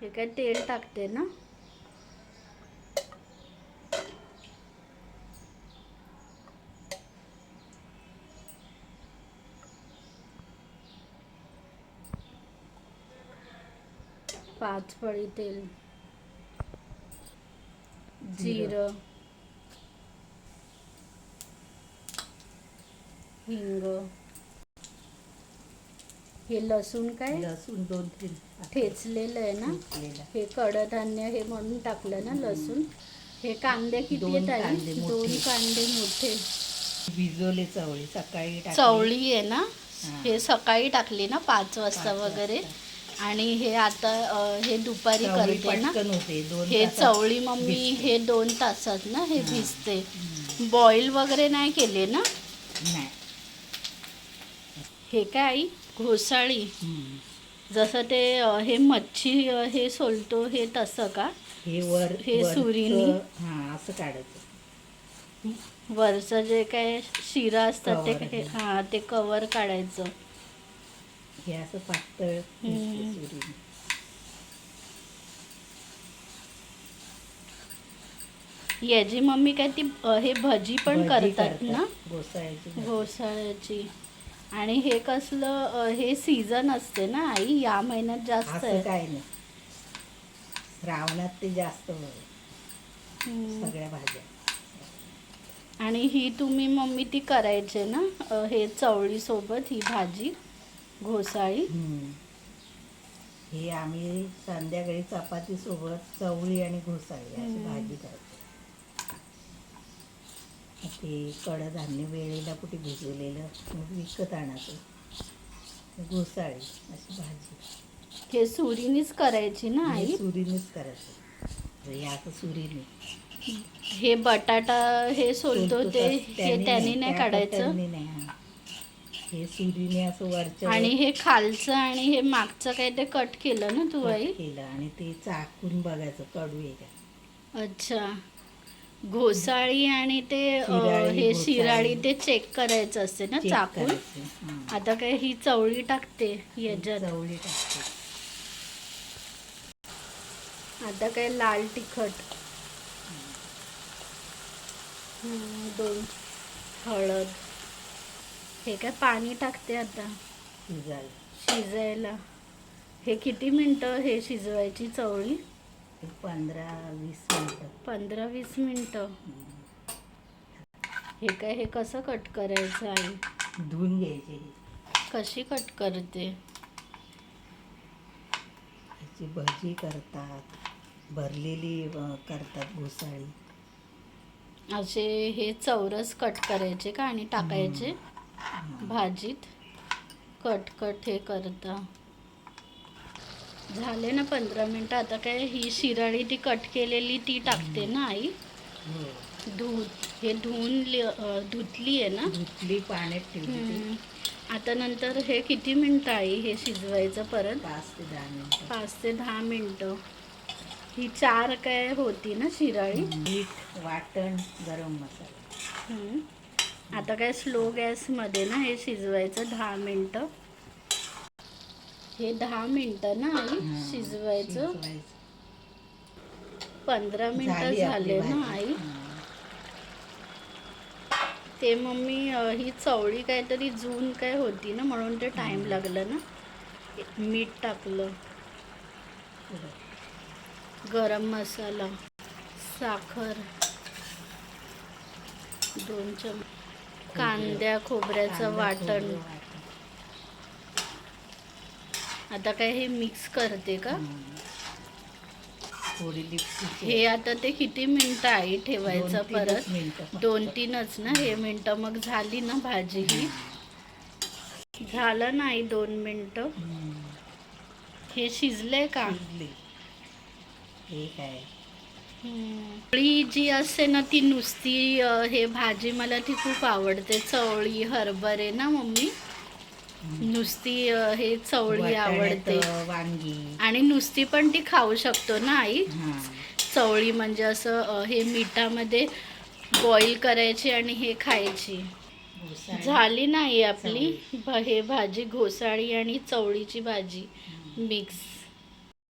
हे काय तेल टाकते ना. पाच पळी तेल. जिरं. हिंग. हे लसूण काय लसूण दोन तीन ठेचलेलं आहे ना. हे कडधान्य हे म्हणून टाकलं ना लसूण हे कांदे किती दोन आहेत? कांदे मोठे. दोन कांदे मोठे भिजवले चवळी सकाळी टाकली. चवळी आहे ना हा. हे सकाळी टाकली ना पाच वाजता पाच वगैरे. आणि हे आता अ, हे दुपारी चवळी करते ना पटकन होते दोन हे तासात चवळी मम्मी. हे दोन तासात ना हे हा. भिजते. बॉईल वगैरे नाही केले ना नाही हे काय आई घोसाळी. जसं ते हे मच्छी हे सोलतो हे तसं का हे वर हे सुरीनी? हा असं काढायचं वरचं जे काय शिरा असतात ते हे- ते कवर काढायचं हे असं पातळ सुरीने. याची मम्मी काय ती हे भजी पण करतात ना घोसाळ्याची. घोसाळ्याची आणि हे कसलं हे सीझन असते ना आई या महिन्यात जास्त असं आहे काय नाही श्रावणात ते जास्त. हम्म. सगळ्या भाज्या आणि ही तुम्ही मम्मी ती करायचे ना अ, हे चवळी सोबत ही भाजी घोसाळी हम्म. हे आम्ही संध्याकाळी चपाती सोबत चवळी आणि घोसाळी अशी हम्म. भाजी करतो ते कडधान्य वेळेला कुठे भिजवलेलं विकत आणायचं. घोसाळी अशी भाजी. हे सुरीनीच करायची ना आई? सुरीनेच करायचं. असं सुरीने. हे बटाटा हे सोलतो ते हे त्याने नाही काढायचं? हा. सुरीने असं वरच्या आणि हे खालचं आणि हे मागचं काय ते कट केलं ना तू आई? केलं आणि ते चाकून बघायचं कडू आहे का अच्छा. घोसाळी आणि ते शिराळी, हे. शिराळी ते चेक करायचं असते ना चेक चाकून. आता काय ही चवळी टाकते याच्यात. चवळी टाकते. आता काय लाल तिखट. हम्म, दोन. हळद. हे काय पाणी टाकते आता. शिजायला. शिजायला. हे किती मिनटं हे शिजवायची चवळी? एक पंधरा वीस मिनिटं. पंधरा वीस मिनटं. हे काय हे कसं कट करायचं आहे धुवून घ्यायचे हे. कशी कट करते? ह्याची भजी करतात भरलेली अं, करतात घोसाळी. असे हे चौरस कट करायचे का आणि टाकायचे? भाजीत. कट कट हे करता. झाले ना पंधरा मिनटं. आता काय ही शिराळी ती कट केलेली ती टाकते ना आई? हो. धु हे धुवून धुतली आहे ना? धुतली पाण्यात ठेवली ती. आता नंतर हे किती मिनटं आई हे शिजवायचं परत? पाच ते दहा मिनिटं. पाच ते दहा मिनटं. ही चार काय होती ना शिराळी? मीठ वाटण गरम मसाला. हम्म. आता काय स्लो गॅसमध्ये ना हे शिजवायचं दहा मिनटं. हे दहा मिनटं ना आई शिजवायचं. पंधरा मिनटं झाली ना. आई. ते मम्मी ही चवळी काहीतरी जून काय होती ना म्हणून ते टाइम लागलं ना मीठ टाकलं गरम मसाला साखर दोन चम कांद्या खोबऱ्याचं वाटण. आता काय हे मिक्स करते का. थोडी हे आता ते किती मिनिटं आई ठेवायचं परत. दोन तीनच ना हे मिनटं मग झाली ना भाजी ही झालं नाही दोन मिनटं. हे का शिजली. हे काय चवळी जी असते ना ती नुसती हे भाजी मला ती खूप आवडते चवळी हरभरे ना मम्मी नुसती हे चवळी आवडते. वांगी. आणि नुसती पण ती खाऊ शकतो ना आई? चवळी म्हणजे असं हे मिठामध्ये बॉईल करायची आणि हे खायची. झाली नाही आपली हे भाजी घोसाळी आणि चवळीची भाजी. मिक्स